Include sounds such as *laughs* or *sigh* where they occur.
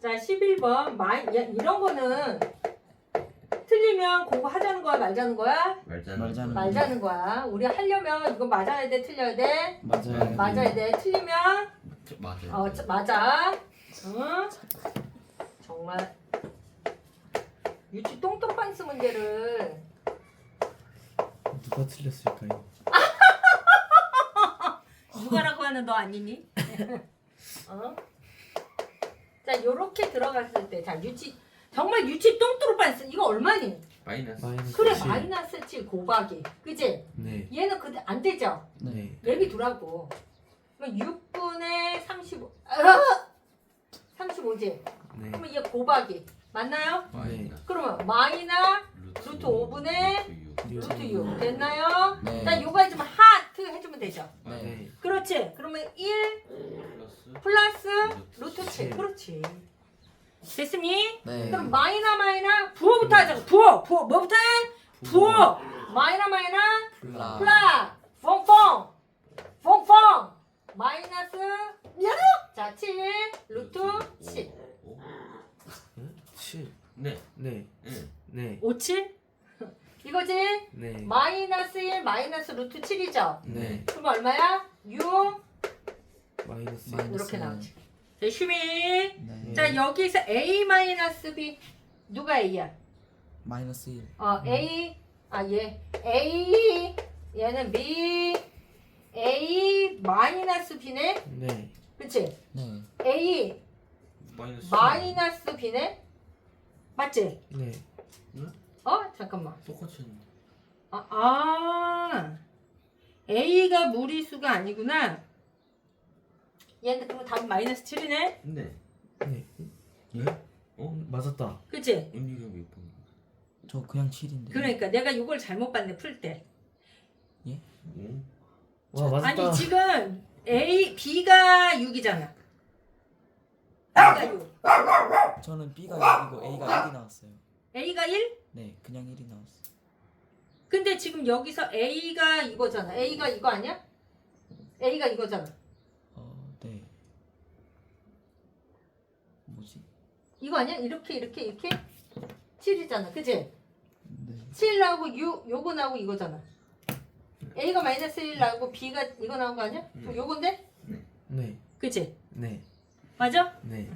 자, 11번. 마이, 야, 이런 거는 틀리면 공부하자는 거야, 말자는 거야? 말자는 말자는 거. 말자는 거야. 우리 하려면 이거 맞아야 돼, 틀려야 돼? 맞아요. 맞아야 돼. 틀리면 저- 맞아요. 어, 저- 맞아. 응? 정말 유치 똥똥 반스 문제를 누가 틀렸을까요? *laughs* 누가라고 하는 너 아니니? *laughs* 어? 자, 요렇게 들어갔을 때, 자, 유치 정말 유치 똥똥반스 이거 얼마니? 마이너스. 마이너스 그래, 칠. 마이너스 7 곱하기, 그지? 네. 얘는 근데 안 되죠? 네. 랩이 두라고. 그럼 6분의 35, 아! 35지? 네. 그러면 얘 곱하기, 맞나요? 마이너스. 그러면 마이너 루트 5분의 루트 육. 루트 6 됐나요? 네. 자, 요거 해주면 하트 해주면 되죠. 네. 그렇지. 그러면 1 플러스 플러스 7. 칠. 그렇지. 됐습니? 네. 그럼 마이너 마이너 부호부터 하자고. 부호. 부호. 뭐부터 해? 부호. 마이너 마이너 플라. 플라. 퐁퐁. 퐁퐁. 마이너스 자, 7 루트 7. 오. 7. 네. 네. 응. 네. 5 7? 이거지? 네. 마이너스 1 마이너스 루트 7이죠? 네. 그럼 얼마야? 6 마이너스 마이너스. 이렇게 나오지. 열심히. 네. 자 여기서 a 마이너스 b 누가 a야? 마이너스 1. 어 a 아 얘 a 얘는 b a 마이너스 b네. 네. 그렇지? 네. a 마이너스. 마이너스 b네. 맞지? 네. 어 잠깐만. 똑같이 했는데. 아, 아 a가 무리수가 아니구나. 얘는 그럼 답 마이너스 7이네. 네. 네. 예? 어? 맞았다. 그치? 언니가 몇 번? 저 그냥 7인데. 그러니까 내가 이걸 잘못 봤네 풀 때. 응? 와, 맞았다. 아니 지금 A, B가 6이잖아. B가 6. 저는 B가 6이고 A가 1이 나왔어요. A가 1? 네, 그냥 1이 나왔어요. 근데 지금 여기서 A가 이거잖아. A가 이거 아니야? A가 이거잖아. 어, 네. 뭐지? 이거 아니야? 이렇게 이렇게 이렇게 7이잖아. 그지? 네. 7 나오고 6 요거 나오고 이거잖아. A가 마이너스 1 나오고 B가 이거 나온 거 아니야? 그럼 요건데? 네. 그치? 네. 맞아? 네.